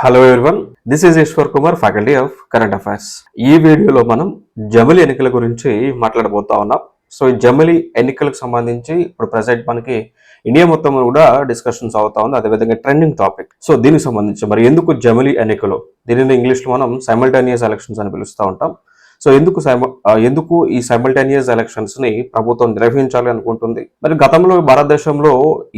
Hello everyone this is Eshwar Kumar faculty of current affairs ఈ వీడియోలో మనం జమిలి ఎన్నికల గురించి మాట్లాడబోతా ఉన్నాం. సో ఈ జమిలి ఎన్నికలకు సంబంధించి ఇప్పుడు ప్రజెంట్ మనకి ఇండియా మొత్తం కూడా డిస్కషన్స్ అవుతా ఉంది. అదేవిధంగా ట్రెండింగ్ టాపిక్ సో దీనికి సంబంధించి మరి ఎందుకు జమిలి ఎన్నికలు? దీనిని ఇంగ్లీష్లో మనం సైమల్టేనియస్ ఎలక్షన్స్ అని పిలుస్తూ ఉంటాం. సో ఎందుకు ఎందుకు ఈ సైమల్టేనియస్ ఎలక్షన్స్ని ప్రభుత్వం నిర్వహించాలి అనుకుంటుంది? మరి గతంలో భారతదేశంలో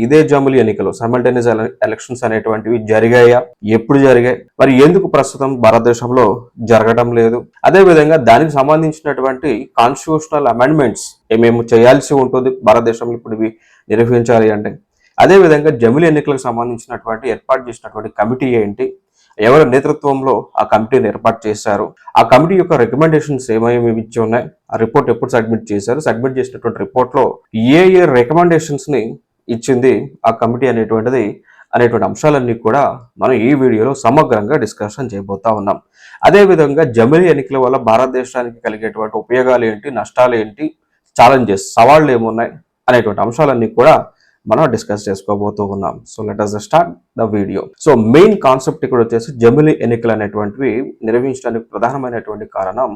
ఇదే జమిలి ఎన్నికలు సైమల్టేనియస్ ఎలక్షన్స్ అనేటువంటివి జరిగాయా? ఎప్పుడు జరిగాయి? మరి ఎందుకు ప్రస్తుతం భారతదేశంలో జరగడం లేదు? అదే విధంగా దానికి సంబంధించినటువంటి కాన్స్టిట్యూషనల్ అమెండ్మెంట్స్ ఏమేమి చేయాల్సి ఉంటుంది భారతదేశంలో ఇప్పుడు ఇవి నిర్వహించాలి అంటే? అదే విధంగా జమిలి ఎన్నికలకు సంబంధించినటువంటి ఏర్పాటు చేసినటువంటి కమిటీ ఏంటి? ఎవరి నేతృత్వంలో ఆ కమిటీని ఏర్పాటు చేశారు? ఆ కమిటీ యొక్క రికమెండేషన్స్ ఏమేమి ఇచ్చి ఉన్నాయి? ఆ రిపోర్ట్ ఎప్పుడు సబ్మిట్ చేశారు? సబ్మిట్ చేసినటువంటి రిపోర్ట్లో ఏ ఏ రికమెండేషన్స్ని ఇచ్చింది ఆ కమిటీ అనేటువంటిది అనేటువంటి అంశాలన్నీ కూడా మనం ఈ వీడియోలో సమగ్రంగా డిస్కషన్ చేయబోతా ఉన్నాం. అదేవిధంగా జమిలీ ఎన్నికల వల్ల భారతదేశానికి కలిగేటువంటి ఉపయోగాలు ఏంటి? నష్టాలు ఏంటి? ఛాలెంజెస్ సవాళ్ళు ఏమున్నాయి? అనేటువంటి అంశాలన్నీ కూడా మనం డిస్కస్ చేసుకోబోతూ ఉన్నాం. So let us start the video so main concept ఇక్కడ వచ్చేసి జమిలి ఎన్నికలు అనేటువంటివి నిర్వహించడానికి ప్రధానమైనటువంటి కారణం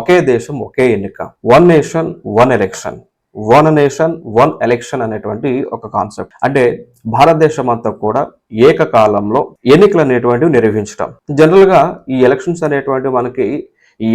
ఒకే దేశం ఒకే ఎన్నిక. One nation one election one nation one election అనేటువంటి ఒక కాన్సెప్ట్ అంటే భారతదేశం అంతా కూడా ఏకకాలంలో ఎన్నికలు అనేటువంటివి నిర్వహించడం జనరల్గా ఈ ఎలక్షన్స్ అనేటువంటి మనకి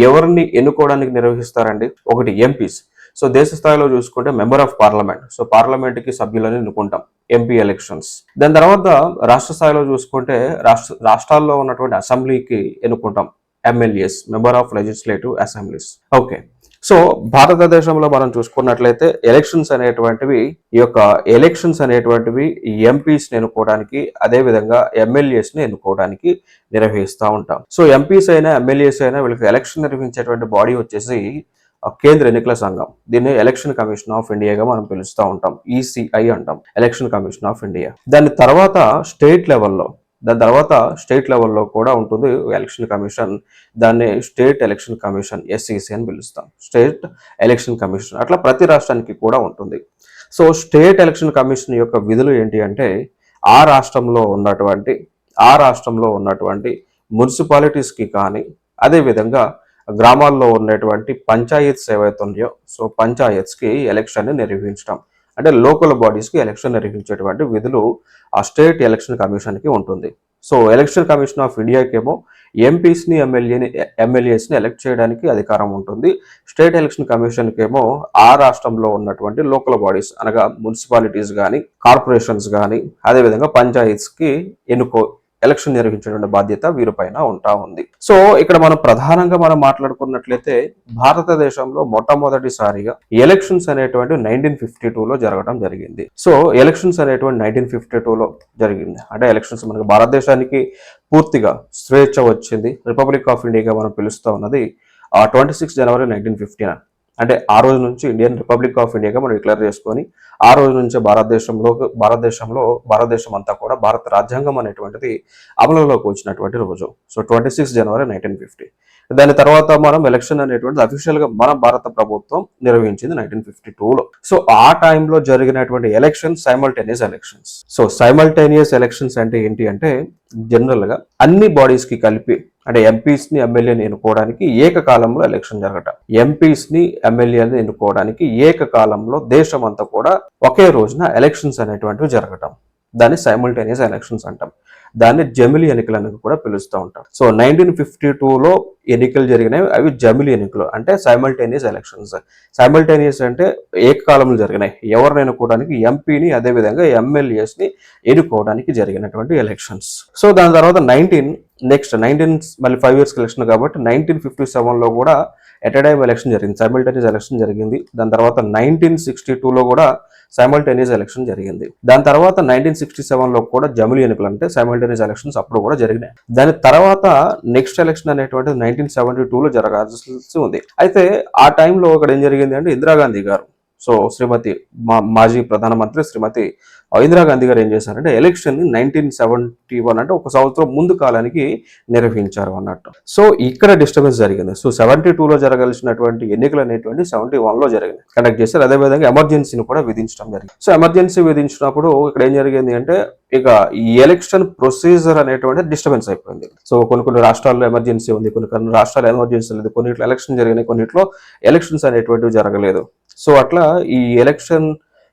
ఎవరిని ఎన్నుకోవడానికి నిర్వహిస్తారండి? ఒకటి ఎంపీస్. సో దేశ స్థాయిలో చూసుకుంటే మెంబర్ ఆఫ్ పార్లమెంట్. సో పార్లమెంట్కి సభ్యులని ఎన్నుకుంటాం ఎంపీ ఎలక్షన్స్. దాని తర్వాత రాష్ట్ర స్థాయిలో చూసుకుంటే రాష్ట్ర రాష్ట్రాల్లో ఉన్నటువంటి అసెంబ్లీకి ఎన్నుకుంటాం MLAs member of legislative assemblies. Okay. So భారతదేశంలో మనం చూసుకున్నట్లయితే ఎలక్షన్స్ అనేటువంటివి ఈ యొక్క ఎలక్షన్స్ అనేటువంటివి ఎంపీస్ని ఎన్నుకోవడానికి అదే విధంగా ఎన్నుకోవడానికి నిర్వహిస్తూ ఉంటాం. సో ఎంపీస్ అయినా ఎమ్మెల్యేస్ అయినా వీళ్ళకి ఎలక్షన్ నిర్వహించేటువంటి బాడీ వచ్చేసి కేంద్ర ఎన్నికల సంఘం. దీన్ని ఎలక్షన్ కమిషన్ ఆఫ్ ఇండియాగా మనం పిలుస్తూ ఉంటాం. ఈసీఐ అంటాం. ఎలక్షన్ కమిషన్ ఆఫ్ ఇండియా దాని తర్వాత స్టేట్ లెవెల్లో దాని తర్వాత స్టేట్ లెవెల్లో కూడా ఉంటుంది ఎలక్షన్ కమిషన్ దాన్ని స్టేట్ ఎలక్షన్ కమిషన్ ఎస్ఈసి అని పిలుస్తాం. స్టేట్ ఎలక్షన్ కమిషన్ అట్లా ప్రతి రాష్ట్రానికి కూడా ఉంటుంది. సో స్టేట్ ఎలక్షన్ కమిషన్ యొక్క విధులు ఏంటి అంటే ఆ రాష్ట్రంలో ఉన్నటువంటి ఆ రాష్ట్రంలో ఉన్నటువంటి మున్సిపాలిటీస్కి కానీ అదేవిధంగా గ్రామాల్లో ఉన్నటువంటి పంచాయత్స్ ఏవైతే ఉన్నాయో సో పంచాయత్స్కి ఎలక్షన్ని నిర్వహించడం. అంటే లోకల్ బాడీస్కి ఎలక్షన్ నిర్వహించేటువంటి విధులు ఆ స్టేట్ ఎలక్షన్ కమిషన్కి ఉంటుంది. సో ఎలక్షన్ కమిషన్ ఆఫ్ ఇండియాకేమో ఎంపీస్ని ఎమ్మెల్యేని ఎమ్మెల్యేస్ని ఎలక్ట్ చేయడానికి అధికారం ఉంటుంది. స్టేట్ ఎలక్షన్ కమిషన్కి ఏమో ఆ రాష్ట్రంలో ఉన్నటువంటి లోకల్ బాడీస్ అనగా మున్సిపాలిటీస్ కానీ కార్పొరేషన్స్ కానీ అదేవిధంగా పంచాయత్స్కి ఎన్నుకో ఎలక్షన్ నిర్వహించేటువంటి బాధ్యత వీరిపైన ఉంటా ఉంది. సో ఇక్కడ మనం ప్రధానంగా మనం మాట్లాడుకున్నట్లయితే భారతదేశంలో మొట్టమొదటిసారిగా ఎలక్షన్స్ అనేటువంటి నైన్టీన్ ఫిఫ్టీ టూలో జరగడం జరిగింది. సో ఎలక్షన్స్ అనేటువంటి నైన్టీన్ ఫిఫ్టీ టూలో జరిగింది. అంటే ఎలక్షన్స్ మనకి భారతదేశానికి పూర్తిగా స్వేచ్ఛ వచ్చింది. రిపబ్లిక్ ఆఫ్ ఇండియాగా మనం పిలుస్తూ ఉన్నది ఆ ట్వంటీ సిక్స్ జనవరి నైన్టీన్ ఫిఫ్టీ అంటే ఆ రోజు నుంచి ఇండియన్ రిపబ్లిక్ ఆఫ్ ఇండియాగా మనం డిక్లేర్ చేసుకొని ఆ రోజు నుంచి భారతదేశంలో భారతదేశంలో భారతదేశం అంతా కూడా భారత రాజ్యాంగం అనేటువంటిది అమలులోకి వచ్చినటువంటి రోజు. సో ట్వంటీ సిక్స్ జనవరి నైన్టీన్ ఫిఫ్టీ దాని తర్వాత మనం ఎలక్షన్ అనేటువంటిది అఫీషియల్గా మన భారత ప్రభుత్వం నిర్వహించింది నైన్టీన్ ఫిఫ్టీ టూలో సో ఆ టైంలో జరిగినటువంటి election simultaneous elections so simultaneous elections అంటే ఏంటి అంటే జనరల్గా అన్ని బాడీస్కి కలిపి అంటే ఎంపీస్ని ఎమ్మెల్యేని ఎన్నుకోవడానికి ఏకకాలంలో ఎలక్షన్ జరగటం. ఎంపీస్ని ఎమ్మెల్యేని ఎన్నుకోవడానికి ఏకకాలంలో దేశం అంతా కూడా ఒకే రోజున ఎలక్షన్స్ అనేటువంటివి జరగటం. దాన్ని సైమల్టేనియస్ ఎలక్షన్స్ అంటాం. దాన్ని జమిలి ఎన్నికలు అని కూడా పిలుస్తూ ఉంటారు. సో నైన్టీన్ ఫిఫ్టీ టూలో ఎన్నికలు జరిగినాయి. అవి జమిలి ఎన్నికలు. అంటే సైమల్టేనియస్ ఎలక్షన్స్ సైమల్టేనియస్ అంటే ఏకకాలంలో జరిగినాయి. ఎవరిని ఎన్నుకోవడానికి ఎంపీని అదేవిధంగా ఎమ్మెల్యేస్ని ఎన్నుకోవడానికి జరిగినటువంటి ఎలక్షన్స్ సో దాని తర్వాత నైన్టీన్ నెక్స్ట్ నైన్టీన్ మళ్ళీ ఫైవ్ ఇయర్స్ ఎలక్షన్ కాబట్టి నైన్టీన్ ఫిఫ్టీ సెవెన్లో కూడా ఎట్ టైమ్ ఎలక్షన్ జరిగింది. సైమల్టేనియస్ ఎలక్షన్ జరిగింది. దాని తర్వాత నైన్టీన్ సిక్స్టీ టూలో కూడా సైమల్టేనియస్ ఎలక్షన్ జరిగింది. దాని తర్వాత నైన్టీన్ సిక్స్టీ సెవెన్లో కూడా జమిలి ఎన్నికలు అంటే సైమల్టేనియస్ ఎలక్షన్స్ అప్పుడు కూడా జరిగినాయి. దాని తర్వాత నెక్స్ట్ ఎలక్షన్ అనేటువంటిది నైన్టీన్ సెవెంటీ టూలో జరగాల్సి ఉంది. అయితే ఆ టైంలో ఇక్కడ ఏం జరిగింది అంటే ఇందిరాగాంధీ గారు సో శ్రీమతి మా మాజీ ప్రధానమంత్రి శ్రీమతి ఇందిరాగాంధీ గారు ఏం చేశారంటే ఎలక్షన్ నైన్టీన్ సెవెంటీ వన్ అంటే ఒక సంవత్సరం ముందు కాలానికి నిర్వహించారు అన్నట్టు. సో ఇక్కడ డిస్టర్బెన్స్ జరిగింది. సో సెవెంటీ లో జరగాల్సినటువంటి ఎన్నికలు అనేటువంటి సెవెంటీ వన్లో జరిగింది కండక్ట్ చేశారు. అదేవిధంగా ఎమర్జెన్సీని కూడా విధించడం జరిగింది. సో ఎమర్జెన్సీ విధించినప్పుడు ఇక్కడ ఏం జరిగింది అంటే ఇక ఈ ఎలక్షన్ ప్రొసీజర్ అనేటువంటి డిస్టర్బెన్స్ అయిపోయింది. సో కొన్ని కొన్ని రాష్ట్రాల్లో ఎమర్జెన్సీ ఉంది. కొన్ని కొన్ని రాష్ట్రాల్లో ఎమర్జెన్సీ లేదు. కొన్నిట్లో ఎలక్షన్ జరిగినాయి. కొన్నిట్లో ఎలక్షన్స్ అనేటువంటివి జరగలేదు. సో అట్లా ఈ ఎలక్షన్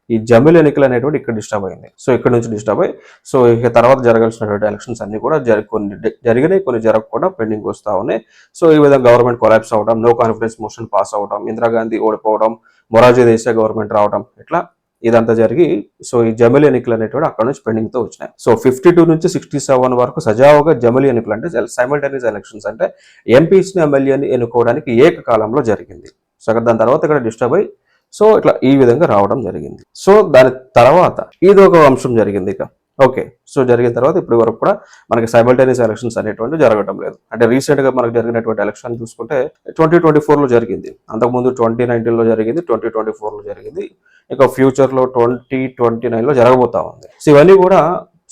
ఈ జమిల్ ఎన్నికలు అనేటువంటి ఇక్కడ డిస్టర్బ్ అయింది. సో ఇక్కడ నుంచి డిస్టర్బ్ అయ్యి సో ఇక తర్వాత జరగాల్సినటువంటి ఎలక్షన్స్ అన్ని కూడా జరి కొన్ని జరిగినాయి కొన్ని జరగకుండా పెండింగ్ వస్తా ఉన్నాయి. సో ఈ విధంగా గవర్నమెంట్ కొలాప్స్ అవడం నో కాన్ఫిడెన్స్ మోషన్ పాస్ అవడం ఇందిరాగాంధీ ఓడిపోవడం మొరార్జీ దేశాయ్ గవర్నమెంట్ రావడం ఇట్లా ఇదంతా జరిగి సో ఈ జమిలి ఎన్నికలు అనేటువంటి అక్కడ నుంచి పెండింగ్తో వచ్చినాయి. సో ఫిఫ్టీ టూ నుంచి సిక్స్టీ సెవెన్ వరకు సజావుగా జమిలి ఎన్నికలు అంటే సైమల్టేనియస్ ఎలక్షన్స్ అంటే ఎంపీస్ని ఎమ్మెల్యేని ఎన్నుకోవడానికి ఏకకాలంలో జరిగింది. సో దాని తర్వాత ఇక్కడ డిస్టర్బ్ అయ్యి సో ఇట్లా ఈ విధంగా రావడం జరిగింది. సో దాని తర్వాత ఇది ఒక అంశం జరిగింది ఇక. ఓకే. సో జరిగిన తర్వాత ఇప్పటి వరకు కూడా మనకి సైబల్టేనియస్ ఎలక్షన్స్ అనేటువంటి జరగడం లేదు. అంటే రీసెంట్గా మనకు జరిగినటువంటి ఎలక్షన్ చూసుకుంటే ట్వంటీ ట్వంటీ ఫోర్లో జరిగింది. అంతకుముందు ట్వంటీ నైన్టీన్లో జరిగింది ట్వంటీ ట్వంటీ ఫోర్లో జరిగింది. ఇంకా ఫ్యూచర్లో ట్వంటీ ట్వంటీ నైన్లో జరగబోతా ఉంది. సో ఇవన్నీ కూడా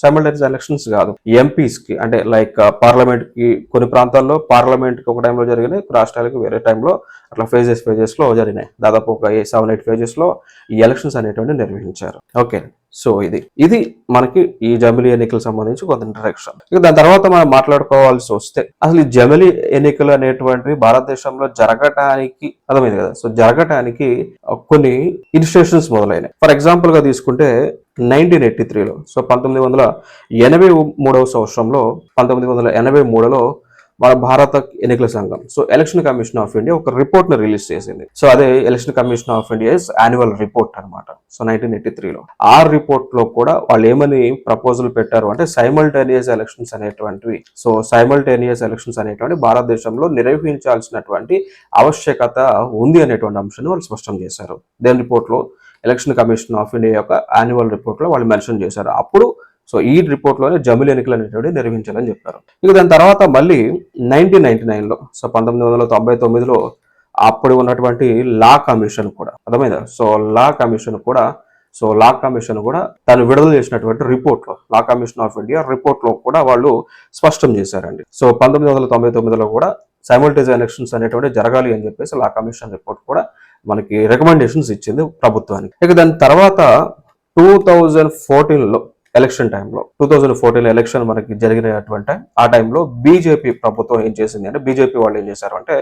సైమల్టేనియస్ ఎలక్షన్స్ కాదు. ఎంపీస్కి అంటే లైక్ పార్లమెంట్ uh, కి కొన్ని ప్రాంతాల్లో పార్లమెంట్కి ఒక టైంలో జరిగినాయి రాష్ట్రాలకు వేరే టైంలో అట్లా ఫేజెస్ ఫేజెస్లో జరిగినాయి. దాదాపు ఒక సెవెన్ ఎయిట్ ఫేజెస్లో ఈ ఎలక్షన్స్ అనేటువంటి నిర్వహించారు. ఓకే సో ఇది ఇది మనకి ఈ జమిలి ఎన్నికలకు సంబంధించి కొంత ఇంట్రడక్షన్ ఇక దాని తర్వాత మనం మాట్లాడుకోవాల్సి వస్తే అసలు ఈ జమిలి ఎన్నికలు అనేటువంటివి భారతదేశంలో జరగటానికి అర్థమైంది కదా? సో జరగటానికి కొన్ని ఇన్స్టిట్యూషన్స్ మొదలైనాయి ఫర్ ఎగ్జాంపుల్గా తీసుకుంటే నైన్టీన్ ఎయిటీ త్రీలో. సో పంతొమ్మిది వందల ఎనభై మూడవ సంవత్సరంలో పంతొమ్మిది వందల ఎనభై మూడులో మన భారత ఎన్నికల సంఘం so election commission of India ఒక రిపోర్ట్ని రిలీజ్ చేసింది. సో అదే election commission of India annual report అనమాట సో నైన్టీన్ ఎయిటీ త్రీలో. ఆ రిపోర్ట్లో కూడా వాళ్ళు ఏమని ప్రపోజల్ పెట్టారు అంటే సైమల్టేనియస్ ఎలక్షన్స్ అనేటువంటివి. సో సైమల్టేనియస్ ఎలక్షన్స్ అనేటువంటి భారతదేశంలో నిర్వహించాల్సినటువంటి ఆవశ్యకత ఉంది అనేటువంటి అంశాన్ని వాళ్ళు స్పష్టం చేశారు. దేని రిపోర్ట్లో ఎలక్షన్ కమిషన్ ఆఫ్ ఇండియా యొక్క యాన్యువల్ రిపోర్ట్లో వాళ్ళు మెన్షన్ చేశారు. అప్పుడు సో ఈ రిపోర్ట్లోనే జమిలి ఎన్నికలు అనేటువంటి నిర్వహించాలని చెప్పారు. ఇక దాని తర్వాత మళ్ళీ నైన్టీన్ నైన్టీ నైన్లో సో పంతొమ్మిది వందల తొంభై తొమ్మిదిలో అప్పుడు ఉన్నటువంటి లా కమిషన్ కూడా అర్థమైందా? సో లా కమిషన్ కూడా సో లా కమిషన్ కూడా తను విడుదల చేసినటువంటి రిపోర్ట్లో లా కమిషన్ ఆఫ్ ఇండియా రిపోర్ట్లో కూడా వాళ్ళు స్పష్టం చేశారండి. సో పంతొమ్మిది వందల తొంభై తొమ్మిదిలో కూడా సైమల్టేజ్ ఎలక్షన్స్ అనేటువంటి జరగాలి అని చెప్పేసి లా కమిషన్ రిపోర్ట్ కూడా మనకి రికమెండేషన్స్ ఇచ్చింది ప్రభుత్వానికి. ఇక దాని తర్వాత టూ థౌజండ్ ఫోర్టీన్లో ఎలక్షన్ టైంలో టూ థౌజండ్ ఫోర్టీన్ ఎలక్షన్ మనకి జరిగినటువంటి ఆ టైంలో బీజేపీ ప్రభుత్వం ఏం చేసింది అంటే బీజేపీ వాళ్ళు ఏం చేశారు అంటే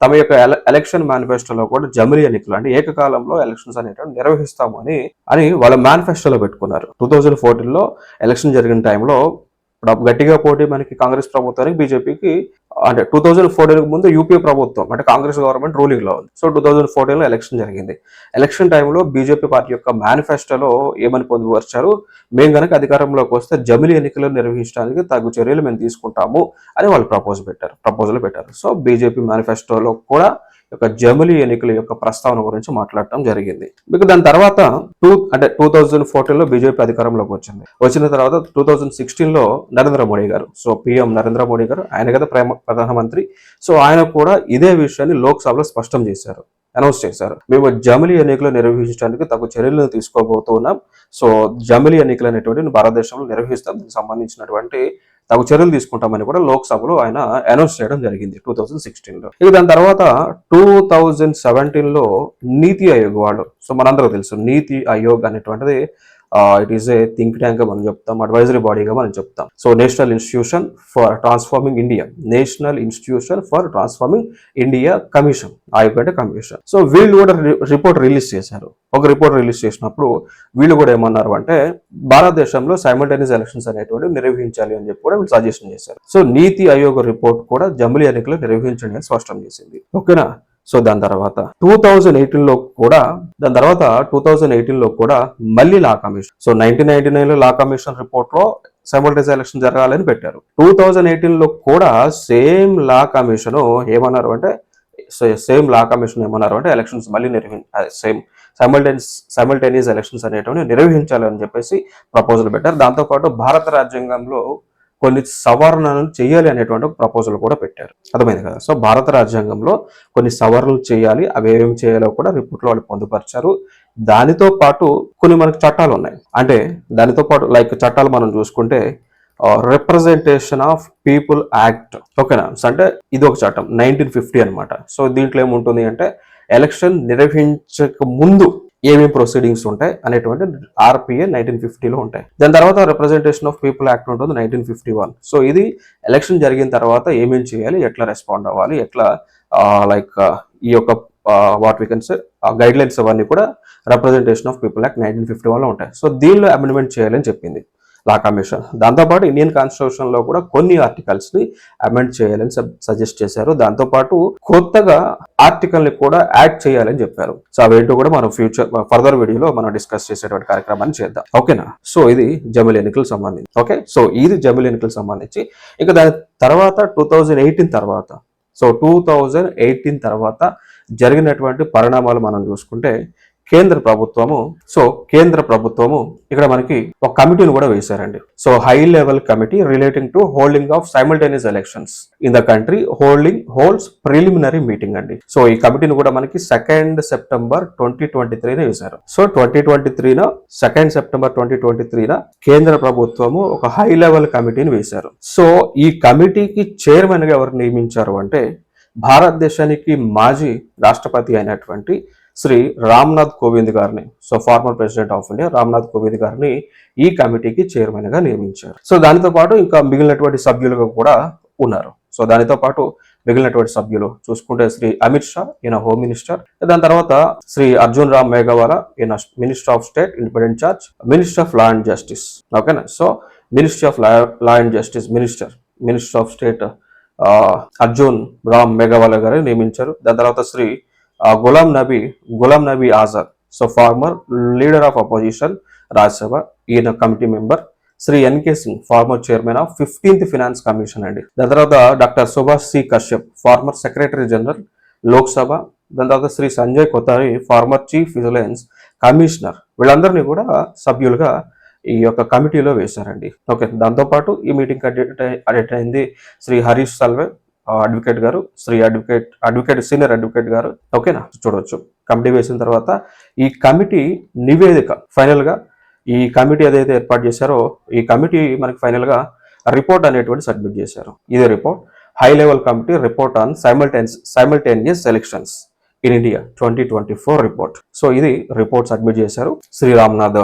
తమ యొక్క ఎల- ఎలక్షన్ మేనిఫెస్టోలో కూడా జమిలీ ఎన్నికలు అంటే ఏకకాలంలో ఎలక్షన్స్ అనేటువంటి నిర్వహిస్తామని అని వాళ్ళ మేనిఫెస్టోలో పెట్టుకున్నారు. టూ థౌజండ్ ఫోర్టీన్లో ఎలక్షన్ జరిగిన టైంలో ఇప్పుడు గట్టిగా పోటీ మనకి కాంగ్రెస్ ప్రభుత్వానికి బీజేపీకి అంటే టూ థౌజండ్ ఫోర్టీన్కి ముందు యూపీ ప్రభుత్వం అంటే కాంగ్రెస్ గవర్నమెంట్ రూలింగ్లో ఉంది. సో టూ థౌజండ్ ఫోర్టీన్లో ఎలక్షన్ జరిగింది. ఎలక్షన్ టైంలో బీజేపీ పార్టీ యొక్క మేనిఫెస్టోలో ఏమని పొందుపరిచారు? మేము కనుక అధికారంలోకి వస్తే జమిలీ ఎన్నికలు నిర్వహించడానికి తగు చర్యలు మేము తీసుకుంటాము అని వాళ్ళు ప్రపోజ్ పెట్టారు ప్రపోజల్ పెట్టారు. సో బీజేపీ మేనిఫెస్టోలో కూడా యొక్క జమిలీ ఎన్నికల యొక్క ప్రస్తావన గురించి మాట్లాడటం జరిగింది. మీకు దాని తర్వాత టూ అంటే టూ థౌజండ్ ఫోర్టీన్లో బీజేపీ అధికారంలోకి వచ్చింది. వచ్చిన తర్వాత టూ థౌజండ్ సిక్స్టీన్లో నరేంద్ర మోడీ గారు సో పిఎం నరేంద్ర మోడీ గారు ఆయన కదా ప్రేమ ప్రధానమంత్రి. సో ఆయన కూడా ఇదే విషయాన్ని లోక్సభలో స్పష్టం చేశారు అనౌన్స్ చేశారు. మేము జమిలీ ఎన్నికలు నిర్వహించడానికి తగు చర్యలను తీసుకోబోతున్నాం. సో జమిలీ ఎన్నికలు అనేటువంటి భారతదేశంలో నిర్వహిస్తాం. దీనికి సంబంధించినటువంటి తగు చర్యలు తీసుకుంటామని కూడా లోక్సభలో ఆయన అనౌన్స్ చేయడం జరిగింది టూ థౌజండ్ సిక్స్టీన్లో ఇక దాని తర్వాత టూ థౌజండ్ సెవెంటీన్లో నీతి ఆయోగ్ వాళ్ళు సో మనందరూ తెలుసు నీతి ఆయోగ్ అనేటువంటిది it is a think tank మనం చెప్తాం అడ్వైజరీ బాడీగా మనం చెప్తాం. So national institution for transforming India national institution for transforming India commission Aayog commission so వీళ్ళు కూడా రిపోర్ట్ రిలీజ్ చేశారు. ఒక రిపోర్ట్ రిలీజ్ చేసినప్పుడు వీళ్ళు కూడా ఏమన్నారు అంటే భారతదేశంలో సైమల్టేనియస్ ఎలక్షన్స్ అనేటువంటివి నిర్వహించాలి అని చెప్పి కూడా వీళ్ళు సజెషన్ చేశారు. సో నీతి ఆయోగ్ రిపోర్ట్ కూడా జమిలీ ఎన్నికలు నిర్వహించండి అని స్పష్టం చేసింది. ఓకేనా సో దాని తర్వాత టూ థౌజండ్ ఎయిటీన్లో కూడా దాని తర్వాత టూ థౌజండ్ ఎయిటీన్లో కూడా మళ్ళీ law commission. So nineteen ninety నైన్లో లా కమిషన్ రిపోర్ట్లో సైమల్టేనియస్ ఎలక్షన్ జరగాలని పెట్టారు. టూ థౌజండ్ ఎయిటీన్లో కూడా సేమ్ లా కమిషన్ ఏమన్నారు అంటే సేమ్ లా కమిషన్ ఏమన్నారు అంటే ఎలక్షన్స్ మళ్ళీ నిర్వహి సేమ్ సైమల్టేనియస్ సైమల్టేనియస్ ఎలక్షన్స్ అనేటువంటి నిర్వహించాలని చెప్పేసి ప్రపోజల్ పెట్టారు. దాంతోపాటు భారత రాజ్యాంగంలో కొన్ని సవరణలు చేయాలి అనేటువంటి ఒక ప్రపోజల్ కూడా పెట్టారు. అర్థమైంది కదా? సో భారత రాజ్యాంగంలో కొన్ని సవరణలు చేయాలి అవి ఏమేమి చేయాలో కూడా రిపోర్ట్లో వాళ్ళు పొందుపరిచారు. దానితో పాటు కొన్ని మనకు చట్టాలు ఉన్నాయి. అంటే దానితో పాటు లైక్ చట్టాలు మనం చూసుకుంటే రిప్రజెంటేషన్ ఆఫ్ పీపుల్ యాక్ట్ ఓకేనా అంటే ఇది ఒక చట్టం నైన్టీన్ ఫిఫ్టీ అనమాట. సో దీంట్లో ఏముంటుంది అంటే ఎలక్షన్ నిర్వహించక ముందు ఏమేమి ప్రొసీడింగ్స్ ఉంటాయి అనేటువంటి ఆర్పిఏ నైన్టీన్ ఫిఫ్టీలో ఉంటాయి. దాని తర్వాత రిప్రజెంటేషన్ ఆఫ్ పీపుల్ యాక్ట్ ఉంటుంది నైన్టీన్ ఫిఫ్టీ వన్ సో ఇది ఎలక్షన్ జరిగిన తర్వాత ఏమేమి చేయాలి ఎట్లా రెస్పాండ్ అవ్వాలి ఎట్లా లైక్ ఈ యొక్క what we can say guidelines అవన్నీ కూడా representation of people act nineteen fifty వన్లో ఉంటాయి. సో దీనిలో అమెండ్మెంట్ చేయాలని చెప్పింది. Law commission. దాంతోపాటు ఇండియన్ కాన్స్టిట్యూషన్లో కూడా కొన్ని ఆర్టికల్స్ని అమెండ్ చేయాలని సజెస్ట్ చేశారు. దాంతోపాటు కొత్తగా ఆర్టికల్ని కూడా యాడ్ చేయాలని చెప్పారు. సో అవేంటో కూడా మనం ఫ్యూచర్ ఫర్దర్ వీడియోలో మనం డిస్కస్ చేసేటువంటి కార్యక్రమాన్ని చేద్దాం. ఓకేనా? సో ఇది జమిలి ఎన్నికలకు సంబంధించి. ఓకే? సో ఇది జమిలి ఎన్నికలకు సంబంధించి. ఇక దాని తర్వాత టూ థౌజండ్ ఎయిటీన్ తర్వాత సో టూ థౌజండ్ ఎయిటీన్ తర్వాత జరిగినటువంటి పరిణామాలు మనం చూసుకుంటే కేంద్ర ప్రభుత్వము సో కేంద్ర ప్రభుత్వము ఇక్కడ మనకి ఒక కమిటీని కూడా వేశారండి. So high level committee relating to holding of simultaneous elections in the country holding holds preliminary meeting అండి. సో ఈ కమిటీని కూడా మనకి సెకండ్ సెప్టెంబర్ ట్వంటీ ట్వంటీ త్రీన వేశారు. సో ట్వంటీ ట్వంటీ త్రీన సెకండ్ సెప్టెంబర్ ట్వంటీ ట్వంటీ త్రీన కేంద్ర ప్రభుత్వము ఒక హై లెవెల్ కమిటీని వేశారు. సో ఈ కమిటీకి చైర్మన్గా ఎవరు నియమించారు అంటే భారతదేశానికి మాజీ రాష్ట్రపతి అయినటువంటి శ్రీ రామ్నాథ్ కోవింద్ గారిని so former president of India Ramnath Kovind గారిని ఈ కమిటీకి చైర్మన్గా నియమించారు. సో దానితో పాటు ఇంకా మిగిలినటువంటి సభ్యులుగా కూడా ఉన్నారు. సో దానితో పాటు మిగిలినటువంటి సభ్యులు చూసుకుంటే శ్రీ అమిత్ షా ఈయన హోమ్ మినిస్టర్ దాని తర్వాత శ్రీ అర్జున్ రామ్ మేఘవాలా ఈయన minister of state independent charge minister of law and justice ఓకేనా so ministry of law law and justice minister minister of state Arjun Ram Meghwal గారిని నియమించారు. దాని తర్వాత Shri Ghulam Nabi Ghulam Nabi Azad. So former leader of opposition Rajya Sabha ఈయన committee member Shri NK Singh former chairman of fifteenth finance commission అండి. దాని తర్వాత doctor Subhash C Kashyap former secretary general Lok Sabha దాని తర్వాత Shri Sanjay Kothari former chief vigilance commissioner వీళ్ళందరినీ కూడా సభ్యులుగా ఈ యొక్క కమిటీలో వేశారండి. ఓకే దాంతోపాటు ఈ మీటింగ్ అటెండ్ అయింది శ్రీ హరీష్ సల్వే అడ్వకేట్ గారు Shri advocate advocate senior advocate గారు ఓకేనా? చూడవచ్చు కమిటీ వేసిన తర్వాత ఈ కమిటీ నివేదిక ఫైనల్గా ఈ కమిటీ ఏదైతే ఏర్పాటు చేశారో ఈ కమిటీ మనకి ఫైనల్గా రిపోర్ట్ అనేటువంటి సబ్మిట్ చేశారు. ఇదే report. High level committee report on simultaneous simultaneous elections in India twenty twenty four report. So ఇది రిపోర్ట్ సబ్మిట్ చేశారు శ్రీ రామ్నాథ్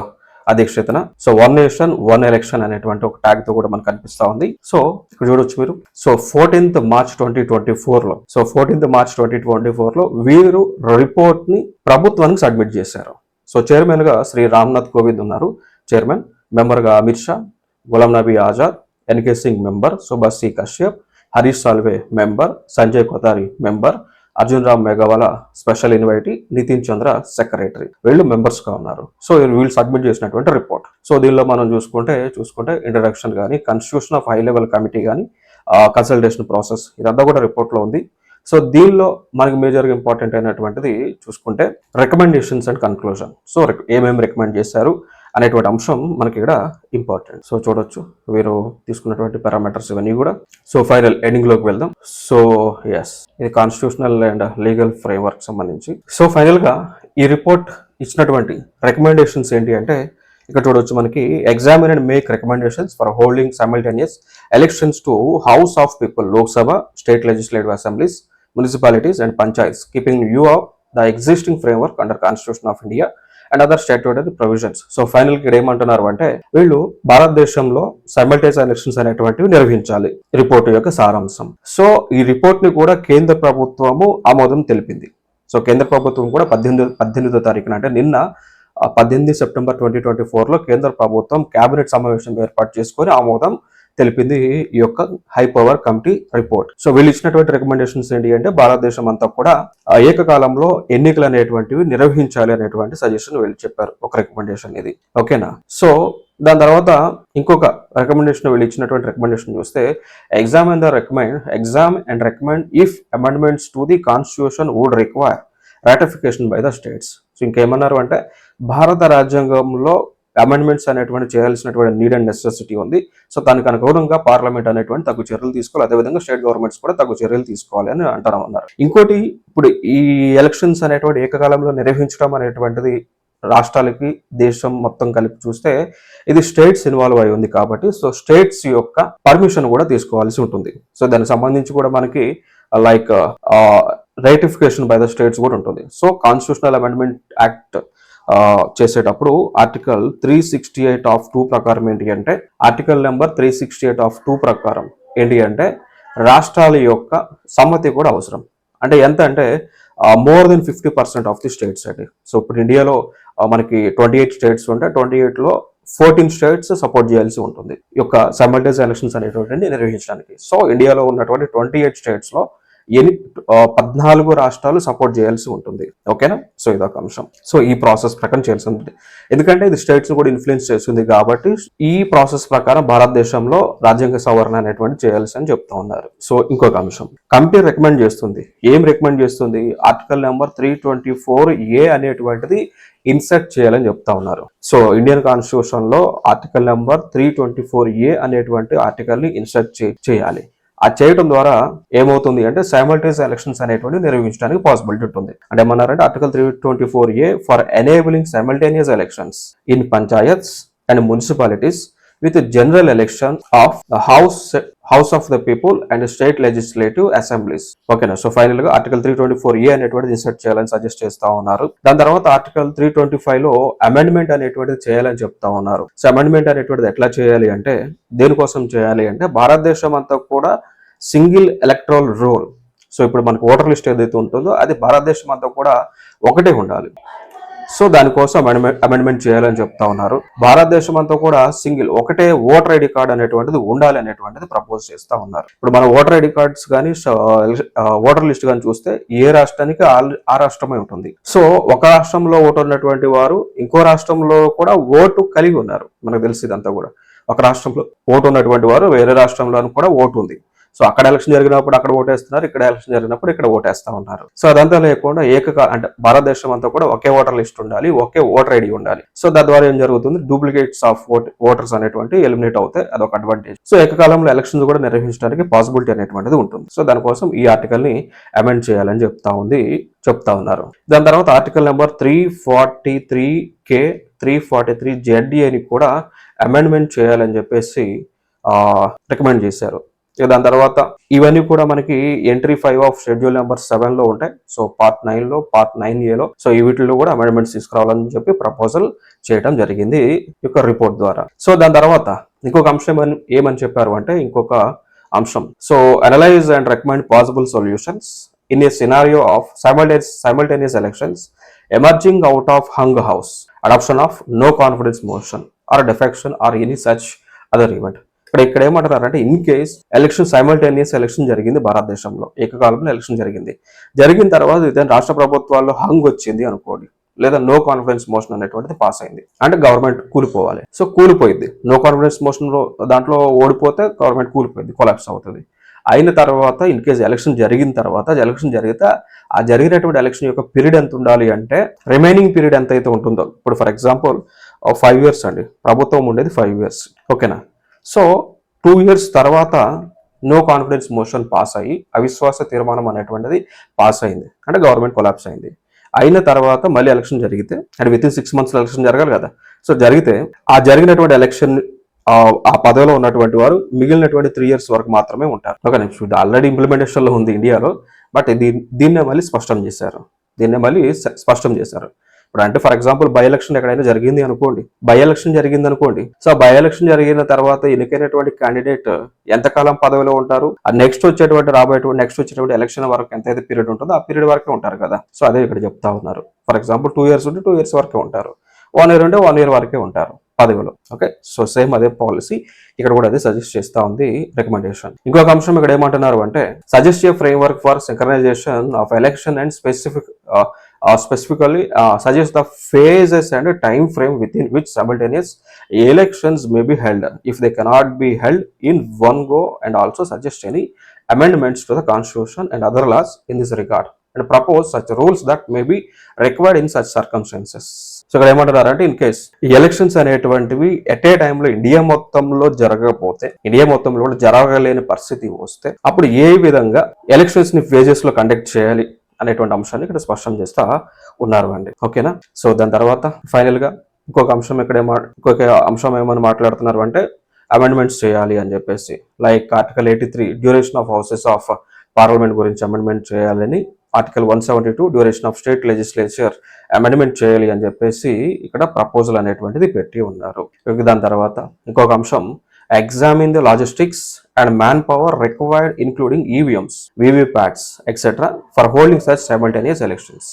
అధ్యక్షతన. So one nation one election అనేటువంటి ఒక ట్యాగ్తో కూడా మనకు కనిపిస్తా ఉంది. సో ఇక్కడ చూడొచ్చు మీరు. So fourteenth March twenty twenty ఫోర్లో so fourteenth March twenty twenty ఫోర్లో వీరు రిపోర్ట్ని ప్రభుత్వానికి సబ్మిట్ చేశారు. సో చైర్మన్గా శ్రీ రామ్నాథ్ కోవింద్ ఉన్నారు. చైర్మన్ మెంబర్గా Amit Shah Ghulam Nabi Azad NK Singh member Subhash C Kashyap Harish Salve member Sanjay Kothari member Arjun Ram Meghwal special invitee Nitin Chandra secretary. వీళ్ళు మెంబర్స్గా గా ఉన్నారు. సో వీళ్ళు సబ్మిట్ చేసినటువంటి రిపోర్ట్ సో దీనిలో మనం చూసుకుంటే చూసుకుంటే ఇంట్రడక్షన్ కానీ constitution of high level committee కానీ కన్సల్టేషన్ ప్రాసెస్ ఇదంతా కూడా రిపోర్ట్లో ఉంది. సో దీనిలో మనకి మేజర్గా ఇంపార్టెంట్ అయినటువంటిది చూసుకుంటే రికమెండేషన్స్ అండ్ కన్క్లూజన్ సో ఏమేమి రికమెండ్ చేశారు? అనేటువంటి అంశం మనకి ఇక్కడ ఇంపార్టెంట్ సో చూడొచ్చు వీరు తీసుకున్నటువంటి పారామీటర్స్ ఇవన్నీ కూడా. సో ఫైనల్ ఎండింగ్లోకి వెళ్దాం. సో ఎస్ ఇది కాన్స్టిట్యూషనల్ అండ్ లీగల్ ఫ్రేమ్వర్క్ సంబంధించి. సో ఫైనల్గా ఈ రిపోర్ట్ ఇచ్చినటువంటి రికమెండేషన్స్ ఏంటి అంటే ఇక్కడ చూడొచ్చు మనకి examine and make recommendations for holding simultaneous elections to house of people Lok Sabha state legislative assemblies municipalities and panchayats keeping view of the existing framework under constitution of India and other statutory provisions so final ఇక్కడ ఏమంటున్నారు అంటే వీళ్ళు భారతదేశంలో సైమల్టేస్ elections అనేటువంటివి నిర్వహించాలి report యొక్క సారాంశం. So ఈ రిపోర్ట్ని కూడా కేంద్ర ప్రభుత్వము ఆమోదం తెలిపింది. సో కేంద్ర ప్రభుత్వం కూడా పద్దెనిమిది పద్దెనిమిదో తారీఖున అంటే నిన్న పద్దెనిమిది సెప్టెంబర్ ట్వంటీ ట్వంటీ ఫోర్లో కేంద్ర ప్రభుత్వం కేబినెట్ సమావేశం ఏర్పాటు చేసుకొని ఆమోదం తెలిపింది ఈ యొక్క high power committee report so వీళ్ళు ఇచ్చినటువంటి రికమెండేషన్స్ ఏంటి అంటే భారతదేశం అంతా కూడా ఏకకాలంలో ఎన్నికలు అనేటువంటివి నిర్వహించాలి అనేటువంటి సజెషన్ వీళ్ళు చెప్పారు. ఒక రికమెండేషన్ ఇది. ఓకేనా సో దాని తర్వాత ఇంకొక రికమెండేషన్ వీళ్ళు ఇచ్చినటువంటి రికమెండేషన్ చూస్తే exam the recommend exam and recommend if amendments to the constitution would require ratification by the states so ఇంకేమన్నారు అంటే భారత రాజ్యాంగంలో అమెండ్మెంట్స్ అనేటువంటి చేయాల్సినటువంటి నీడ్ అండ్ నెసెసిటీ ఉంది. సో దానికి అనుగుణంగా పార్లమెంట్ అనేటువంటి తగు చర్యలు తీసుకోవాలి. అదేవిధంగా స్టేట్ గవర్నమెంట్స్ కూడా తగు చర్యలు తీసుకోవాలి అని అంటారు అన్నారు. ఇంకోటి ఇప్పుడు ఈ ఎలక్షన్స్ అనేటువంటి ఏకకాలంలో నిర్వహించడం అనేటువంటిది రాష్ట్రాలకి దేశం మొత్తం కలిపి చూస్తే ఇది స్టేట్స్ ఇన్వాల్వ్ అయి ఉంది కాబట్టి సో స్టేట్స్ యొక్క పర్మిషన్ కూడా తీసుకోవాల్సి ఉంటుంది. సో దానికి సంబంధించి కూడా మనకి like ratification by the states కూడా ఉంటుంది. సో కాన్స్టిట్యూషనల్ అమెండ్మెంట్ యాక్ట్ చేసేటప్పుడు article three sixty eight of two ప్రకారం ఏంటి అంటే article number three sixty eight of two ప్రకారం ఏంటి అంటే రాష్ట్రాల యొక్క సమ్మతి కూడా అవసరం. అంటే ఎంత అంటే more than fifty percent of the states అండి. సో ఇప్పుడు ఇండియాలో మనకి ట్వంటీ ఎయిట్ స్టేట్స్ ఉంటే ట్వంటీ ఎయిట్లో ఫోర్టీన్ స్టేట్స్ సపోర్ట్ చేయాల్సి ఉంటుంది. ఈ యొక్క సైమల్టేజ్ ఎలక్షన్స్ అనేటువంటి నిర్వహించడానికి. సో ఇండియాలో ఉన్నటువంటి ట్వంటీ ఎయిట్ స్టేట్స్లో ఎని పద్నాలుగు రాష్ట్రాలు సపోర్ట్ చేయాల్సి ఉంటుంది. ఓకేనా సో ఇదొక అంశం. సో ఈ ప్రాసెస్ ప్రకారం చేయాల్సి ఉంటుంది. ఎందుకంటే ఇది స్టేట్స్ కూడా ఇన్ఫ్లుయెన్స్ చేస్తుంది కాబట్టి ఈ ప్రాసెస్ ప్రకారం భారతదేశంలో రాజ్యాంగ సవరణ అనేటువంటి చేయాల్సి అని చెప్తా ఉన్నారు. సో ఇంకొక అంశం. కమిటీ రికమెండ్ చేస్తుంది. ఏం రికమెండ్ చేస్తుంది? Article number three twenty four A అనేటువంటిది ఇన్సర్ట్ చేయాలని చెప్తా ఉన్నారు. సో ఇండియన్ కాన్స్టిట్యూషన్లో article number three twenty four A అనేటువంటి ఆర్టికల్ని ఇన్సర్ట్ చేయాలి. ఆ చేయడం ద్వారా ఏమవుతుంది అంటే సైమల్టేనియస్ ఎలక్షన్స్ అనేటువంటి నిర్వహించడానికి పాసిబిలిటీ ఉంటుంది. అంటే ఏమన్నారంటే article three twenty four A for enabling simultaneous elections in panchayats and municipalities with general election of the house house of the people and state legislative assemblies. ఓకేనా? సో ఫైనల్గా article three twenty four A అనేటువంటిది insert చేయాలని suggest చేస్తా ఉన్నారు. దాని తర్వాత article three twenty ఫైవ్లో amendment అనేటువంటిది చేయాలని చెప్తా ఉన్నారు. సో అమెండ్మెంట్ అనేటువంటిది ఎట్లా చేయాలి అంటే దేనికోసం చేయాలి అంటే భారతదేశం అంతా కూడా సింగిల్ ఎలక్ట్రల్ రోల్. సో ఇప్పుడు మనకు ఓటర్ లిస్ట్ ఏదైతే ఉంటుందో అది భారతదేశం అంతా కూడా ఒకటే ఉండాలి. సో దానికోసం అమెండ్మెంట్ అమెండ్మెంట్ చేయాలని చెప్తా ఉన్నారు. భారతదేశం అంతా కూడా సింగిల్ ఒకటే ఓటర్ ఐడి కార్డ్ అనేటువంటిది ఉండాలి అనేటువంటిది ప్రపోజ్ చేస్తా ఉన్నారు. ఇప్పుడు మన ఓటర్ ఐడి కార్డ్స్ కానీ ఓటర్ లిస్ట్ కానీ చూస్తే ఏ రాష్ట్రానికి ఆ- ఆ రాష్ట్రమే ఉంటుంది. సో ఒక రాష్ట్రంలో ఓటు ఉన్నటువంటి వారు ఇంకో రాష్ట్రంలో కూడా ఓటు కలిగి ఉన్నారు. మనకు తెలిసి ఇదంతా కూడా. ఒక రాష్ట్రంలో ఓటు ఉన్నటువంటి వారు వేరే రాష్ట్రంలో కూడా ఓటు ఉంది. సో అక్కడ ఎలక్షన్ జరిగినప్పుడు అక్కడ ఓటేస్తున్నారు ఇక్కడ ఎలక్షన్ జరిగినప్పుడు ఇక్కడ ఓటేస్తా ఉన్నారు. సో అదంతా లేకుండా ఏకకాల అంటే భారతదేశం అంతా కూడా ఒకే ఓటర్ లిస్ట్ ఉండాలి ఒకే ఓటర్ ఐడి ఉండాలి. సో దాని ద్వారా ఏం జరుగుతుంది? డూప్లికేట్స్ ఆఫ్ ఓటర్స్ అనేటువంటి ఎలిమినేట్ అవుతాయి అదొక అడ్వాంటేజ్. సో ఏకకాలంలో ఎలక్షన్స్ కూడా నిర్వహించడానికి పాసిబిలిటీ అనేటువంటిది ఉంటుంది. సో దానికోసం ఈ ఆర్టికల్ని అమెండ్ చేయాలని చెప్తా ఉంది చెప్తా ఉన్నారు. దాని తర్వాత article number three forty three K three forty three జెడ్డీఏని కూడా అమెండ్మెంట్ చేయాలని చెప్పేసి రికమెండ్ చేశారు. దాని తర్వాత ఇవన్నీ కూడా మనకి entry five of schedule number సెవెన్లో ఉంటాయి. సో పార్ట్ నైన్లో పార్ట్ నైన్ ఏలో సో ఈ వీటిలో కూడా అమెండ్మెంట్స్ తీసుకురావాలని చెప్పి ప్రపోజల్ చేయడం జరిగింది ఈ యొక్క రిపోర్ట్ ద్వారా. సో దాని తర్వాత ఇంకొక అంశం ఏమని ఏమని చెప్పారు అంటే ఇంకొక అంశం. So analyze and recommend possible solutions in a scenario of simultaneous simultaneous elections emerging out of hung house adoption of no confidence motion or defection or any such other event ఇక్కడ ఇక్కడ ఏమంటారంటే in case election simultaneous election జరిగింది భారతదేశంలో ఏకకాలంలో election జరిగింది. జరిగిన తర్వాత ఇదే రాష్ట్ర ప్రభుత్వాల్లో హంగ్ వచ్చింది అనుకోండి. లేదా నో కాన్ఫిడెన్స్ మోషన్ అనేటువంటిది పాస్ అయింది. అంటే గవర్నమెంట్ కూలిపోవాలి. సో కూలిపోయింది. నో కాన్ఫిడెన్స్ మోషన్ దాంట్లో ఓడిపోతే గవర్నమెంట్ కూలిపోయింది కొలాప్స్ అవుతుంది. అయిన తర్వాత ఇన్ కేస్ ఎలక్షన్ జరిగిన తర్వాత ఎలక్షన్ జరిగితే ఆ జరిగినటువంటి ఎలక్షన్ యొక్క పీరియడ్ ఎంత ఉండాలి అంటే రిమైనింగ్ పీరియడ్ ఎంత అయితే ఉంటుందో. ఇప్పుడు ఫర్ ఎగ్జాంపుల్ ఫైవ్ ఇయర్స్ అండి. ప్రభుత్వం ఉండేది ఫైవ్ ఇయర్స్ ఓకేనా సో టూ ఇయర్స్ తర్వాత నో కాన్ఫిడెన్స్ మోషన్ పాస్ అయ్యి అవిశ్వాస తీర్మానం అనేటువంటిది పాస్ అయింది. అంటే గవర్నమెంట్ కొలాప్స్ అయింది. అయిన తర్వాత మళ్ళీ ఎలక్షన్ జరిగితే అంటే within six months election జరగాలి కదా. సో జరిగితే ఆ జరిగినటువంటి ఎలక్షన్ ఆ పదవిలో ఉన్నటువంటి వారు మిగిలినటువంటి త్రీ ఇయర్స్ వరకు మాత్రమే ఉంటారు. ఓకే ఇది ఆల్రెడీ ఇంప్లిమెంటేషన్లో ఉంది ఇండియాలో బట్ దీన్ని దీన్నే మళ్ళీ స్పష్టం చేశారు. దీన్నే మళ్ళీ స్పష్టం చేశారు. ఇప్పుడు అంటే ఫర్ ఎగ్జాంపుల్ బై ఎలక్షన్ ఎక్కడైనా జరిగింది అనుకోండి. బై ఎలక్షన్ జరిగింది అనుకోండి. సో బై ఎలక్షన్ జరిగిన తర్వాత ఎన్నికైనటువంటి క్యాండిడేట్ ఎంతకాలం పదవిలో ఉంటారు? ఆ నెక్స్ట్ వచ్చేటువంటి రాబోయేటువంటి నెక్స్ట్ వచ్చేటువంటి ఎలక్షన్ వరకు ఎంతైతే పీరియడ్ ఉంటుందో ఆ పీరియడ్ వరకే ఉంటారు కదా. సో అదే ఇక్కడ చెప్తా ఉన్నారు. ఫర్ ఎగ్జాంపుల్ టూ ఇయర్స్ ఉంటే టూ ఇయర్స్ వరకే ఉంటారు. వన్ ఇయర్ ఉంటే వన్ ఇయర్ వరకే ఉంటారు పదవిలో. ఓకే సో సేమ్ అదే పాలసీ ఇక్కడ కూడా అదే సజెస్ట్ చేస్తా ఉంది రికమెండేషన్ ఇంకొక అంశం ఇక్కడ ఏమంటున్నారు అంటే suggest a framework for synchronization of election and specific specifically suggest the phases and time frame within which simultaneous elections may be held if they cannot be held in one go and also suggest any amendments to the constitution and other laws in this regard and propose such rules that may be required in such circumstances so ఇక్కడ ఏమంటున్నారు అంటే in case ఈ elections అనేటువంటివి at a టైంలో India మొత్తంలో జరగకపోతే India మొత్తంలో కూడా జరగలేని పరిస్థితి వస్తే అప్పుడు ఏ విధంగా ఎలక్షన్స్ని ఫేజెస్లో కండక్ట్ చేయాలి అనేటువంటి అంశాన్ని ఇక్కడ స్పష్టం చేస్తా ఉన్నారు అండి. ఓకేనా? సో దాని తర్వాత ఫైనల్గా ఇంకొక అంశం ఇక్కడ ఇంకొక అంశం ఏమని మాట్లాడుతున్నారు అంటే అమెండ్మెంట్స్ చేయాలి అని చెప్పేసి. Like article eighty three duration of houses of parliament గురించి అమెండ్మెంట్ చేయాలని article one seventy two duration of state legislature amendment చేయాలి అని చెప్పేసి ఇక్కడ ప్రపోజల్ అనేటువంటిది పెట్టి ఉన్నారు. దాని తర్వాత ఇంకొక అంశం examine the logistics and manpower required including EVMs VVPATs etcetera for holding such simultaneous elections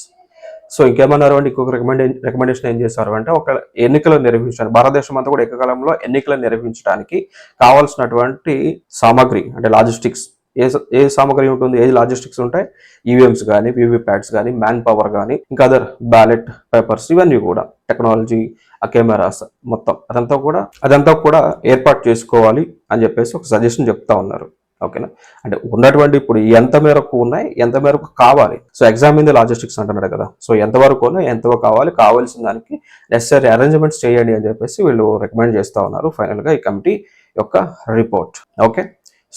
so ఇంకేమన్నారు అంటే ఇంకొక రికమెండే రికమెండేషన్ ఏం చేశారు అంటే ఒక ఎన్నికలు నిర్వహించడానికి భారతదేశం అంతా కూడా ఏకకాలంలో ఎన్నికలు నిర్వహించడానికి కావాల్సినటువంటి సామాగ్రి అంటే లాజిస్టిక్స్ ఏ ఏ సామాగ్రి ఉంటుంది ఏ లాజిస్టిక్స్ ఉంటాయి? ఈవీఎంస్ కానీ వీవీప్యాట్స్ కానీ మ్యాన్ పవర్ కానీ ఇంకా అదర్ బ్యాలెట్ పేపర్స్ ఇవన్నీ కూడా టెక్నాలజీ ఆ కెమెరాస్ మొత్తం. అదంతా కూడా అదంతా కూడా ఏర్పాటు చేసుకోవాలి అని చెప్పేసి ఒక సజెషన్ చెప్తా ఉన్నారు. ఓకేనా? అంటే ఉన్నటువంటి ఇప్పుడు ఎంత మేరకు ఉన్నాయి ఎంత మేరకు కావాలి? So exam in the logistics అంటున్నాడు కదా. సో ఎంతవరకు ఉన్నాయి కావాలి కావాల్సిన దానికి నెసరీ అరేంజ్మెంట్స్ చేయండి అని చెప్పేసి వీళ్ళు రికమెండ్ చేస్తా ఉన్నారు. ఫైనల్గా ఈ కమిటీ యొక్క రిపోర్ట్ ఓకే?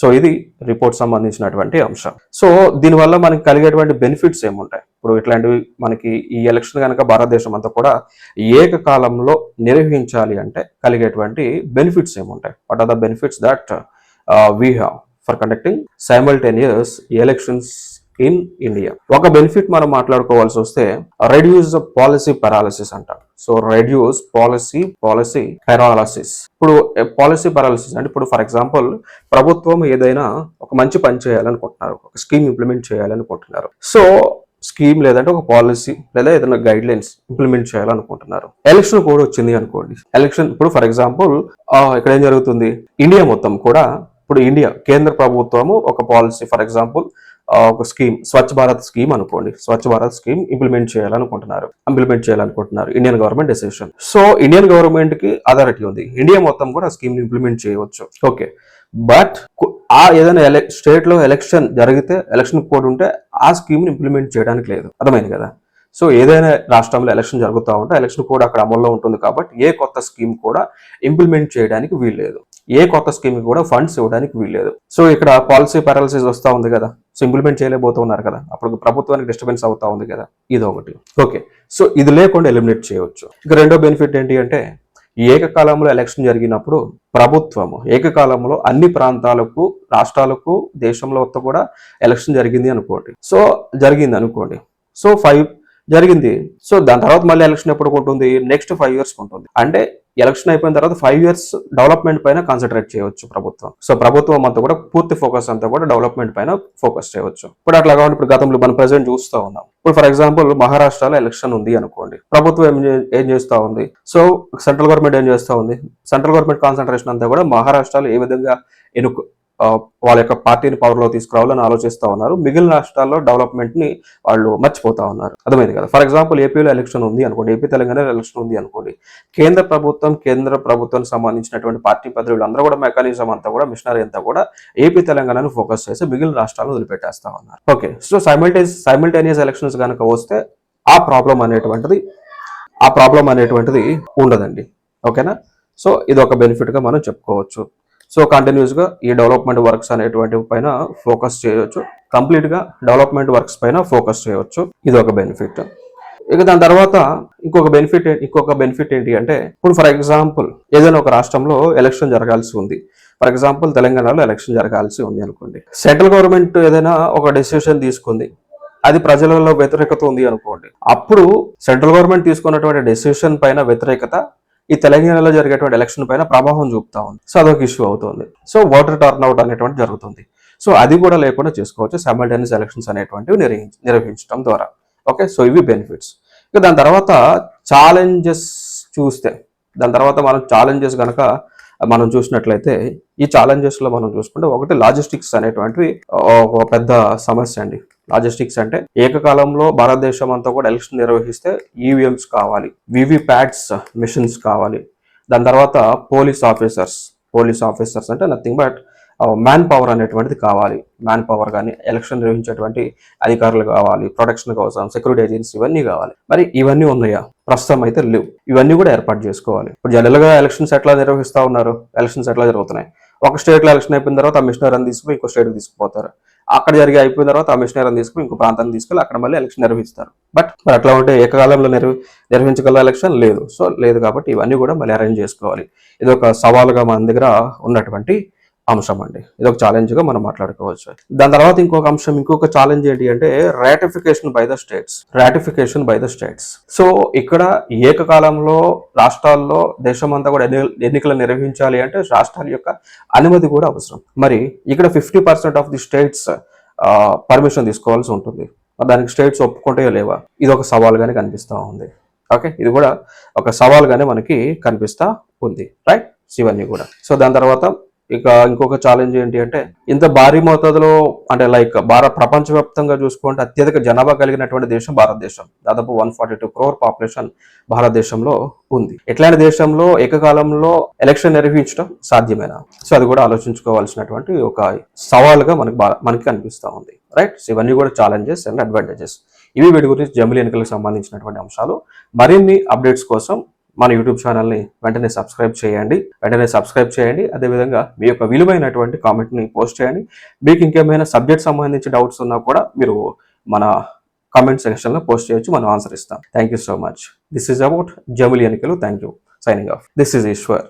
సో ఇది రిపోర్ట్ సంబంధించినటువంటి అంశం. సో దీనివల్ల మనకి కలిగేటువంటి బెనిఫిట్స్ ఏముంటాయి? ఇప్పుడు ఇట్లాంటివి మనకి ఈ ఎలక్షన్ కనుక భారతదేశం అంతా కూడా ఏకకాలంలో నిర్వహించాలి అంటే కలిగేటువంటి బెనిఫిట్స్ ఏముంటాయి? What are the benefits that we have for conducting simultaneous elections in India. ఒక బెనిఫిట్ మనం మాట్లాడుకోవాల్సి వస్తే రెడ్యూస్ ద పాలసీ పెరాలసిస్ అంట. So reduce policy policy paralysis. ఇప్పుడు పాలసీ పెరాలసిస్ అంటే ఇప్పుడు ఫర్ ఎగ్జాంపుల్ ప్రభుత్వం ఏదైనా ఒక మంచి పని చేయాలనుకుంటున్నారు. ఒక స్కీమ్ ఇంప్లిమెంట్ చేయాలనుకుంటున్నారు. సో స్కీమ్ లేదంటే ఒక పాలసీ లేదా ఏదైనా గైడ్ లైన్స్ ఇంప్లిమెంట్ చేయాలనుకుంటున్నారు. ఎలక్షన్ కూడా వచ్చింది అనుకోండి. ఎలక్షన్ ఇప్పుడు ఫర్ ఎగ్జాంపుల్ ఇక్కడ ఏం జరుగుతుంది? ఇండియా మొత్తం కూడా ఇప్పుడు ఇండియా కేంద్ర ప్రభుత్వము ఒక పాలసీ. ఫర్ ఎగ్జాంపుల్ ఒక స్కీమ్ స్వచ్ఛ భారత్ స్కీమ్ అనుకోండి. స్వచ్ఛ భారత్ స్కీమ్ ఇంప్లిమెంట్ చేయాలనుకుంటున్నారు. ఇంప్లిమెంట్ చేయాలనుకుంటున్నారు. Indian government decision so Indian గవర్నమెంట్కి అథారిటీ ఉంది. ఇండియా మొత్తం కూడా స్కీమ్ ఇంప్లిమెంట్ చేయవచ్చు. ఓకే బట్ ఆ ఏదైనా ఎలక్ స్టేట్లో ఎలక్షన్ జరిగితే ఎలక్షన్ కోడ్ ఉంటే ఆ స్కీమ్ ఇంప్లిమెంట్ చేయడానికి లేదు. అర్థమైంది కదా? సో ఏదైనా రాష్ట్రంలో ఎలక్షన్ జరుగుతూ ఉంటే ఎలక్షన్ కోడ్ అక్కడ అమల్లో ఉంటుంది కాబట్టి ఏ కొత్త స్కీమ్ కూడా ఇంప్లిమెంట్ చేయడానికి వీల్లేదు. ఏ కొత్త స్కీమ్ కూడా ఫండ్స్ ఇవ్వడానికి వీల్లేదు. సో ఇక్కడ పాలసీ పారాలసిస్ వస్తూ ఉంది కదా. సో ఇంప్లిమెంట్ చేయలేకపోతున్నారు కదా. అప్పుడు ప్రభుత్వానికి డిస్టర్బెన్స్ అవుతా ఉంది కదా. ఇది ఒకటి ఓకే. సో ఇది లేకుండా ఎలిమినేట్ చేయవచ్చు. ఇక రెండో బెనిఫిట్ ఏంటి అంటే ఏకకాలంలో ఎలక్షన్ జరిగినప్పుడు ప్రభుత్వము ఏకకాలంలో అన్ని ప్రాంతాలకు రాష్ట్రాలకు దేశంలో మొత్తం కూడా ఎలక్షన్ జరిగింది అనుకోండి. సో జరిగింది అనుకోండి. సో ఫైవ్ జరిగింది. సో దాని తర్వాత మళ్ళీ ఎలక్షన్ ఎప్పుడు ఉంటుంది? నెక్స్ట్ ఫైవ్ ఇయర్స్ ఉంటుంది. అంటే ఎలక్షన్ అయిపోయిన తర్వాత ఫైవ్ ఇయర్స్ డెవలప్మెంట్ పైన కాన్సన్ట్రేట్ చేయవచ్చు ప్రభుత్వం. సో ప్రభుత్వం అంతా కూడా పూర్తి ఫోకస్ అంతా కూడా డెవలప్మెంట్ పైన ఫోకస్ చేయవచ్చు. ఇప్పుడు అట్లా కాబట్టి ఇప్పుడు గతంలో మనం ప్రెసెంట్ చూస్తూ ఉన్నాం. ఇప్పుడు ఫర్ ఎగ్జాంపుల్ మహారాష్ట్రలో ఎలక్షన్ ఉంది అనుకోండి. ప్రభుత్వం ఏం చేస్తూ ఏం ఉంది? సో సెంట్రల్ గవర్నమెంట్ ఏం చేస్తా ఉంది? సెంట్రల్ గవర్నమెంట్ కాన్సన్ట్రేషన్ అంతా కూడా మహారాష్ట్రలో ఏ విధంగా ఎన్నుకో వాళ్ళ యొక్క పార్టీని పవర్లో తీసుకురావాలని ఆలోచిస్తా ఉన్నారు. మిగిలిన రాష్ట్రాల్లో డెవలప్మెంట్ని వాళ్ళు మర్చిపోతా ఉన్నారు. అర్థమైంది కదా? ఫర్ ఎగ్జాంపుల్ ఏపీలో ఎలక్షన్ ఉంది అనుకోండి. ఏపీ తెలంగాణలో ఎలక్షన్ ఉంది అనుకోండి. కేంద్ర ప్రభుత్వం కేంద్ర ప్రభుత్వానికి సంబంధించినటువంటి పార్టీ పదవులు అందరూ కూడా మెకానిజం అంతా కూడా మిషనరీ అంతా కూడా ఏపీ తెలంగాణను ఫోకస్ చేసి మిగిలిన రాష్ట్రాలను వదిలిపెట్టేస్తా ఉన్నారు. Okay so simultaneous simultaneous elections కనుక వస్తే ఆ ప్రాబ్లం అనేటువంటిది ఆ ప్రాబ్లం అనేటువంటిది ఉండదండి. ఓకేనా సో ఇది ఒక బెనిఫిట్గా మనం చెప్పుకోవచ్చు. సో కంటిన్యూస్గా ఈ డెవలప్మెంట్ వర్క్స్ అనేటువంటి పైన ఫోకస్ చేయవచ్చు. కంప్లీట్గా డెవలప్మెంట్ వర్క్స్ పైన ఫోకస్ చేయవచ్చు. ఇది ఒక బెనిఫిట్ ఇక దాని తర్వాత ఇంకొక బెనిఫిట్ ఇంకొక బెనిఫిట్ ఏంటి అంటే ఇప్పుడు ఫర్ ఎగ్జాంపుల్ ఏదైనా ఒక రాష్ట్రంలో ఎలక్షన్ జరగాల్సి ఉంది. ఫర్ ఎగ్జాంపుల్ తెలంగాణలో ఎలక్షన్ జరగాల్సి ఉంది అనుకోండి. సెంట్రల్ గవర్నమెంట్ ఏదైనా ఒక డెసిషన్ తీసుకుంది. అది ప్రజలలో వ్యతిరేకత ఉంది అనుకోండి. అప్పుడు సెంట్రల్ గవర్నమెంట్ తీసుకున్నటువంటి డెసిషన్ పైన వ్యతిరేకత ఈ తెలంగాణలో జరిగేటువంటి ఎలక్షన్ పైన ప్రభావం చూపుతా ఉంది. సో అదొక ఇష్యూ అవుతుంది. సో ఓటర్ టర్న్ అవుట్ అనేటువంటి జరుగుతుంది. సో అది కూడా లేకుండా చేసుకోవచ్చు. సైమల్టేనియస్ ఎలక్షన్స్ అనేటువంటివి నిర్వహించ నిర్వహించడం ద్వారా. ఓకే? సో ఇవి బెనిఫిట్స్ ఇక దాని తర్వాత ఛాలెంజెస్ చూస్తే దాని తర్వాత మనం ఛాలెంజెస్ కనుక మనం చూసినట్లయితే ఈ ఛాలెంజెస్లో మనం చూసుకుంటే ఒకటి లాజిస్టిక్స్ అనేటువంటివి ఒక పెద్ద సమస్య అండి. లాజిస్టిక్స్ అంటే ఏకకాలంలో భారతదేశం అంతా కూడా ఎలక్షన్ నిర్వహిస్తే ఈవీఎంస్ కావాలి వివి ప్యాడ్స్ మిషన్స్ కావాలి. దాని తర్వాత పోలీస్ ఆఫీసర్స్ పోలీస్ ఆఫీసర్స్ అంటే నథింగ్ బట్ మ్యాన్ పవర్ అనేటువంటిది కావాలి. మ్యాన్ పవర్ కానీ ఎలక్షన్ నిర్వహించేటువంటి అధికారులు కావాలి ప్రొటెక్షన్ కోసం సెక్యూరిటీ ఏజెన్సీ ఇవన్నీ కావాలి. మరి ఇవన్నీ ఉన్నాయా? ప్రస్తుతం అయితే లేవు. ఇవన్నీ కూడా ఏర్పాటు చేసుకోవాలి. ఇప్పుడు జనరల్గా ఎలక్షన్స్ ఎట్లా నిర్వహిస్తా ఉన్నారు? ఎలక్షన్స్ ఎట్లా జరుగుతున్నాయి? ఒక స్టేట్లో ఎలక్షన్ అయిపోయిన తర్వాత ఆ మిషనర్ అని తీసుకుని ఇంకో స్టేట్కి తీసుకుపోతారు. అక్కడ జరిగి అయిపోయిన తర్వాత ఆ మిషనరీని తీసుకుని ఇంకో ప్రాంతాన్ని తీసుకెళ్ళి అక్కడ మళ్ళీ ఎలక్షన్ నిర్వహిస్తారు. బట్ మరి అట్లా ఉంటే ఏకకాలంలో నిర్వ నిర్వహించగల ఎలక్షన్ లేదు. సో లేదు కాబట్టి ఇవన్నీ కూడా మళ్ళీ అరేంజ్ చేసుకోవాలి. ఇది ఒక సవాలుగా మన దగ్గర ఉన్నటువంటి అంశం అండి. ఇది ఒక ఛాలెంజ్గా మనం మాట్లాడుకోవచ్చు. దాని తర్వాత ఇంకొక అంశం ఇంకొక ఛాలెంజ్ ఏంటి అంటే ratification by the states ratification by the states so ఇక్కడ ఏకకాలంలో రాష్ట్రాల్లో దేశమంతా కూడా ఎన్ని ఎన్నికలు నిర్వహించాలి అంటే రాష్ట్రాల యొక్క అనుమతి కూడా అవసరం. మరి ఇక్కడ fifty percent of the states permission తీసుకోవాల్సి ఉంటుంది. దానికి స్టేట్స్ ఒప్పుకుంటాయో లేవా? ఇది ఒక సవాల్గానే కనిపిస్తూ ఉంది. ఓకే? ఇది కూడా ఒక సవాల్గానే మనకి కనిపిస్తూ ఉంది. రైట్ ఇవన్నీ కూడా. సో దాని తర్వాత ఇక ఇంకొక ఛాలెంజ్ ఏంటి అంటే ఇంత భారీ మోతాదులో అంటే లైక్ భారత ప్రపంచవ్యాప్తంగా చూసుకుంటే అత్యధిక జనాభా కలిగినటువంటి దేశం భారతదేశం. దాదాపు one forty two crore population భారతదేశంలో ఉంది. ఎట్లాంటి దేశంలో ఏకకాలంలో ఎలక్షన్ నిర్వహించడం సాధ్యమేనా? సో అది కూడా ఆలోచించుకోవాల్సినటువంటి ఒక సవాలుగా మనకి మనకి కనిపిస్తూ ఉంది. రైట్ సో ఇవన్నీ కూడా ఛాలెంజెస్ అండ్ అడ్వాంటేజెస్ ఇవి వీటి గురించి జమిలీ ఎన్నికలకు సంబంధించినటువంటి అంశాలు. మరిన్ని అప్డేట్స్ కోసం మన యూట్యూబ్ ఛానల్ని వెంటనే సబ్స్క్రైబ్ చేయండి. వెంటనే సబ్స్క్రైబ్ చేయండి. అదేవిధంగా మీ యొక్క విలువైనటువంటి కామెంట్ని పోస్ట్ చేయండి. మీకు ఇంకేమైనా సబ్జెక్ట్ సంబంధించి డౌట్స్ ఉన్నా కూడా మీరు మన కామెంట్ సెక్షన్లో పోస్ట్ చేయొచ్చు. మనం ఆన్సర్ ఇస్తాం. Thank you so much. This is about జమిలి ఎన్నికలు. Thank you. Signing off. This is Eshwar.